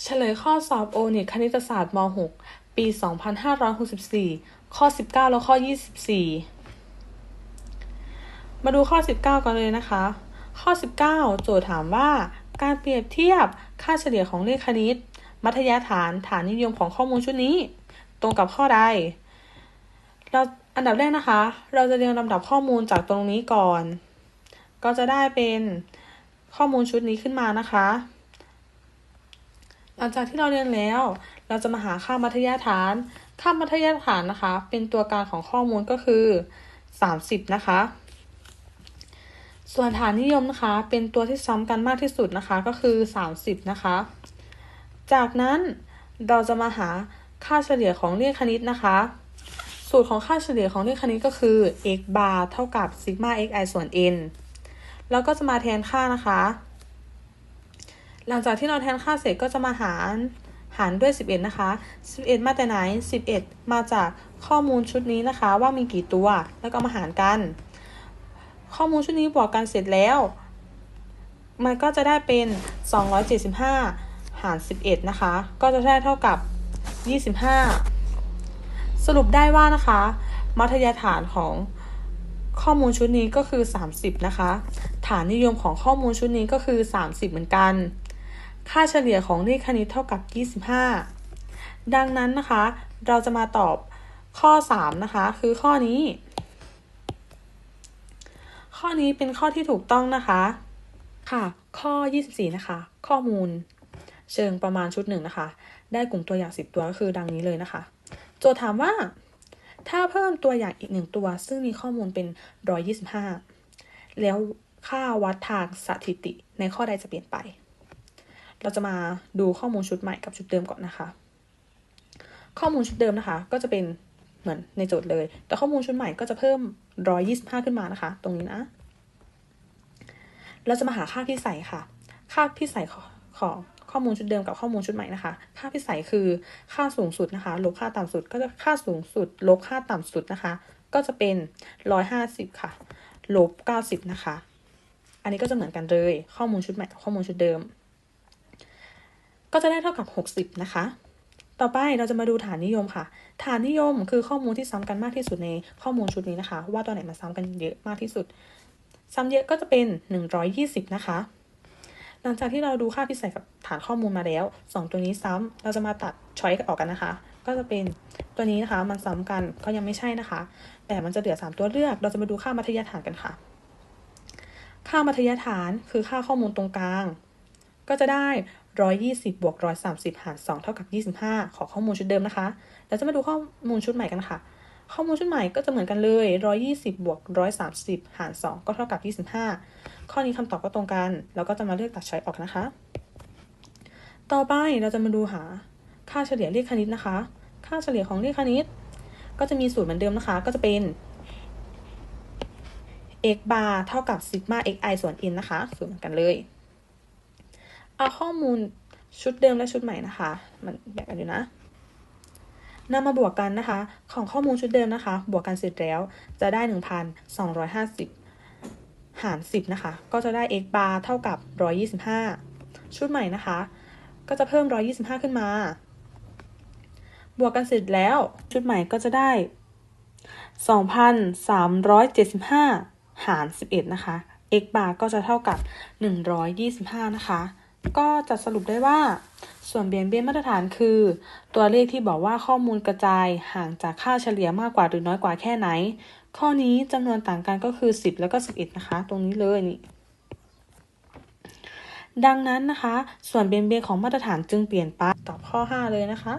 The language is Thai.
เฉลยข้อสอบโอเน็ตคณิตศาสตร์ม .6 ปี 2564 ข้อ 19 และข้อ 24 มาดูข้อ 19 กันเลยนะคะ ข้อ 19 โจทย์ถามว่า การเปรียบเทียบค่าเฉลี่ยของเลขคณิต มัธยฐานฐานนิยมของข้อมูลชุดนี้ ตรงกับข้อใด เราอันดับแรกนะคะ เราจะเรียงลำดับข้อมูลจากตรงนี้ก่อน ก็จะได้เป็นข้อมูลชุดนี้ขึ้นมานะคะ ลังจากที่เราเรียนแล้ว เราจะมาหาค่ามัธยฐาน ค่ามัธยฐานนะคะ เป็นตัวกางของข้อมูลก็คือ 30 นะคะ ส่วนฐานนิยมนะคะ เป็นตัวที่ซ้ำกันมากที่สุดนะคะก็คือ 30 นะคะ จากนั้นเราจะมาหาค่าเฉลี่ยของเลขคณิตนะคะ สูตรของค่าเฉลี่ยของเลขคณิตก็คือ x bar เท่ากับ sigma xi ส่วน n แล้วก็จะมาแทนค่านะคะ หลังจากที่เราแทนค่าเสร็จก็จะมาหารหารด้วย 11 นะคะ 11 มาแต่ไหน 11 มาจากข้อมูลชุดนี้นะคะ ว่ามีกี่ตัว แล้วก็มาหารกัน ข้อมูลชุดนี้บวกกันเสร็จแล้ว มันก็จะได้เป็น 275 หาร 11 นะคะ ก็จะได้เท่ากับ 25 สรุปได้ว่านะคะ มัธยฐานของข้อมูลชุดนี้ก็คือ 30 นะคะ ฐานนิยมของข้อมูลชุดนี้ก็คือ 30 เหมือนกัน ค่าเฉลี่ยของเลขคณิตเท่ากับ 25 ดังนั้นนะคะ เราจะมาตอบข้อ 3 นะคะ คือข้อนี้ ข้อนี้เป็นข้อที่ถูกต้องนะคะ ค่ะ ข้อ 24 นะคะ ข้อมูล เชิงประมาณชุดหนึ่งนะคะ ได้กลุ่มตัวอย่าง 10 ตัวก็คือดังนี้เลยนะคะ โจทย์ถามว่า ถ้าเพิ่มตัวอย่างอีกหนึ่งตัว ซึ่งมีข้อมูลเป็น 125 แล้วค่าวัดทางสถิติในข้อใดจะเปลี่ยนไป เราจะมาดูข้อมูลชุดใหม่กับชุดเดิมก่อนนะคะ ข้อมูลชุดเดิมนะคะ ก็จะเป็นเหมือนในโจทย์เลย แต่ข้อมูลชุดใหม่ก็จะเพิ่ม 125 ขึ้นมานะคะ ตรงนี้นะ เราจะมาหาค่าพิสัยค่ะ ค่าพิสัยของข้อมูลชุดเดิมกับข้อมูลชุดใหม่นะคะ ค่าพิสัยคือค่าสูงสุดนะคะ ลบค่าต่ำสุด ก็จะค่าสูงสุด ลบค่าต่ำสุดนะคะ ก็จะเป็น 150 ค่ะ ลบ 90 นะคะ อันนี้ก็จะเหมือนกันเลย ข้อมูลชุดใหม่กับข้อมูลชุดเดิม ก็จะได้เท่ากับ 60 นะคะ ต่อไปเราจะมาดูฐานนิยมค่ะ ฐานนิยมคือข้อมูลที่ซ้ำกันมากที่สุดในข้อมูลชุดนี้นะคะ ว่าตัวไหนมันซ้ำกันเยอะมากที่สุด ซ้ำเยอะก็จะเป็น 120 นะคะ หลังจากที่เราดูค่าพิเศษกับฐานข้อมูลมาแล้ว 2 ตัวนี้ซ้ำเราจะมาตัดช้อยออกกันนะคะ ก็จะเป็นตัวนี้นะคะ มันซ้ำกันก็ยังไม่ใช่นะคะ แต่มันจะเหลือ 3 ตัวเลือก เราจะมาดูค่ามัธยฐานกันค่ะ ค่ามัธยฐานคือค่าข้อมูลตรงกลาง ก็จะได้ 120 บวก 130 หาร 2 เท่ากับ 25 ขอข้อมูลชุดเดิมนะคะเราจะมาดูข้อมูลชุดใหม่กันค่ะ ข้อมูลชุดใหม่ก็จะเหมือนกันเลย 120 บวก 130 หาร 2 ก็เท่ากับ 25 ข้อนี้คำตอบก็ตรงกันเราก็จะมาเลือกตัดใช้ออกนะคะ ต่อไปเราจะมาดูหาค่าเฉลี่ยเลขคณิตนะคะ ค่าเฉลี่ยของเลขคณิต ก็จะมีสูตรเหมือนเดิมนะคะ ก็จะเป็น x bar เท่ากับ sigma xi ส่วน n นะคะ สูตรเหมือนกันเลย เอาข้อมูลชุดเดิมและชุดใหม่นะคะ มันแบ่งกันอยู่นะนำมาบวกกันนะคะ ของข้อมูลชุดเดิมนะคะ บวกกันเสร็จแล้วจะได้ 1,250 หาร 10 นะคะ ก็จะได้ x bar เท่ากับ 125 ชุดใหม่นะคะ ก็จะเพิ่ม 125 ขึ้นมา บวกกันเสร็จแล้ว ชุดใหม่ก็จะได้ 2,375 หาร 11 นะคะ x bar ก็จะเท่ากับ 125 นะคะ ก็จะสรุปได้ว่า ส่วนเบี่ยงเบนมาตรฐานคือ ตัวเลขที่บอกว่าข้อมูลกระจายห่างจากค่าเฉลี่ยมากกว่าหรือน้อยกว่าแค่ไหน ข้อนี้จำนวนต่างกันก็คือ 10 แล้วก็ 11 นะคะ ตรงนี้เลยนี่ดังนั้นนะคะ ส่วนเบี่ยงเบนของมาตรฐานจึงเปลี่ยนไปตอบข้อ 5 เลยนะคะ